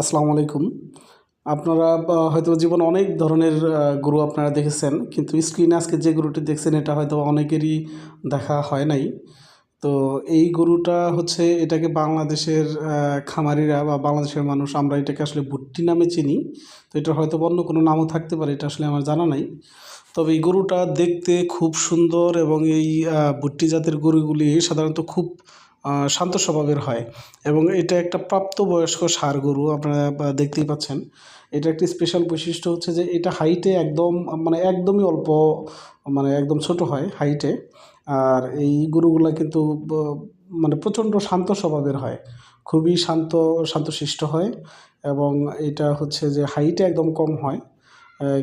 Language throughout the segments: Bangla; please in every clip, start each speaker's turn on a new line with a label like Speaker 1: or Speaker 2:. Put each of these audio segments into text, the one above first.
Speaker 1: আসসালামু আলাইকুম। আপনারা হয়তো জীবনে অনেক ধরনের গরু আপনারা দেখেছেন, কিন্তু স্ক্রিনে আজকে যে গরুটি দেখছেন, এটা হয়তো অনেকেরই দেখা হয় নাই। তো এই গরুটা হচ্ছে, এটাকে বাংলাদেশের খামারিরা বা বাংলাদেশের মানুষ, আমরা এটাকে আসলে বুট্টি নামে চিনি। তো এটা হয়তো অন্য কোনো নামও থাকতে পারে, এটা আসলে আমার জানা নাই। তবে এই গরুটা দেখতে খুব সুন্দর এবং এই বুট্টি জাতের গরুগুলি সাধারণত খুব শান্ত স্বভাবের হয় এবং এটা একটা প্রাপ্তবয়স্ক ষাঁড় গরু আপনারা দেখতেই পাচ্ছেন। এটা একটি স্পেশাল বৈশিষ্ট্য হচ্ছে যে এটা হাইটে একদম মানে একদমই অল্প মানে একদম ছোট হয় হাইটে আর এই গরুগুলা কিন্তু মানে প্রচণ্ড শান্ত স্বভাবের হয়, খুবই শান্ত, শান্তশিষ্ট হয় এবং এটা হচ্ছে যে হাইটে একদম কম হয়।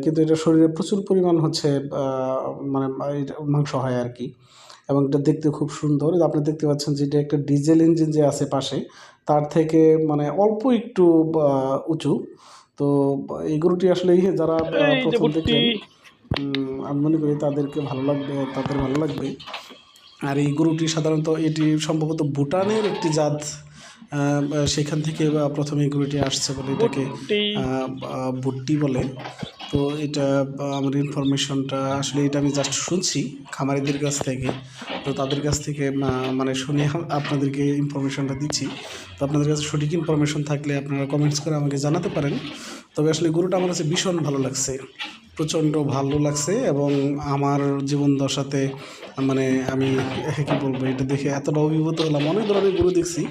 Speaker 1: কিন্তু এটা শরীরে প্রচুর পরিমাণ হচ্ছে মানে মাংস হয় আর কি। এবং এটা দেখতে খুব সুন্দর। আপনি দেখতে পাচ্ছেন যে এটা একটা ডিজেল ইঞ্জিন যে আছে পাশে তার থেকে মানে অল্প একটু উঁচু। তো এই গরুটি আসলে যারা প্রথম। দেখলেন আমি মনে করি তাদেরকে ভালো লাগবে তাদের ভালো লাগবে। আর এই গরুটি সাধারণত এটি সম্ভবত ভুটানের একটি জাত। সেখান থেকে প্রথমে এই গরুটি আসছে বলে এটাকে
Speaker 2: ভুট্টি
Speaker 1: বলে। তো এটা আমার ইনফরমেশনটা আসলে এটা আমি জাস্ট শুনছি খামারিদের কাছ থেকে। তো তাদের কাছ থেকে মানে শুনে আপনাদেরকে ইনফরমেশনটা দিচ্ছি। তো আপনাদের কাছে সঠিক ইনফরমেশন থাকলে আপনারা কমেন্টস করে আমাকে জানাতে পারেন। তবে আসলে গরুটা আমার কাছে ভীষণ ভালো লাগছে। প্রচণ্ড ভালো লাগছে এবং আমার জীবন দশাতে মানে আমি, কী বলব, এটা দেখে এতটা অভিভূত হলাম। অনেক ধরনের গুরু দেখছি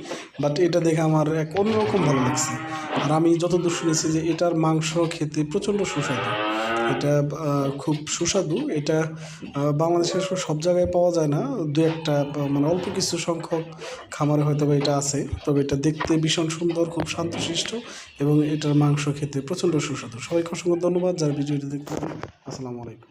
Speaker 1: বাট এটা দেখে আমার এক অন্যরকম ভালো লাগছে। আর আমি যতদূর শুনেছি যে এটার মাংস খেতে প্রচণ্ড সুস্বাদু। এটা খুব সুস্বাদু। এটা আহ, বাংলাদেশের সব জায়গায় পাওয়া যায় না। দু একটা মানে অল্প কিছু সংখ্যক খামারে হয়তো বা এটা আছে। তবে এটা দেখতে ভীষণ সুন্দর খুব শান্তশিষ্ট এবং এটার মাংস খেতে প্রচণ্ড সুস্বাদু। সবাইকে অসংখ্য ধন্যবাদ। যার ভিডিওটি দেখতে আসসালামু আলাইকুম।